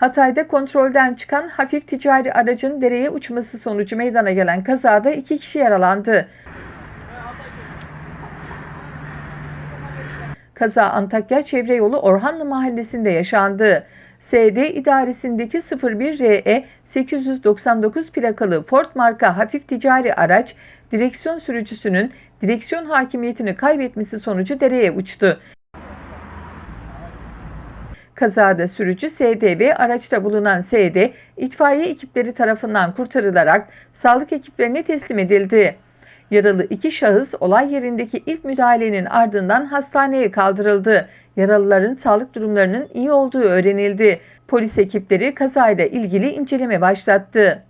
Hatay'da kontrolden çıkan hafif ticari aracın dereye uçması sonucu meydana gelen kazada iki kişi yaralandı. Kaza Antakya Çevre Yolu Orhanlı Mahallesi'nde yaşandı. SD idaresindeki 01RE 899 plakalı Ford marka hafif ticari araç direksiyon sürücüsünün direksiyon hakimiyetini kaybetmesi sonucu dereye uçtu. Kazada sürücü SDB araçta bulunan SD itfaiye ekipleri tarafından kurtarılarak sağlık ekiplerine teslim edildi. Yaralı iki şahıs olay yerindeki ilk müdahalenin ardından hastaneye kaldırıldı. Yaralıların sağlık durumlarının iyi olduğu öğrenildi. Polis ekipleri kazayla ilgili inceleme başlattı.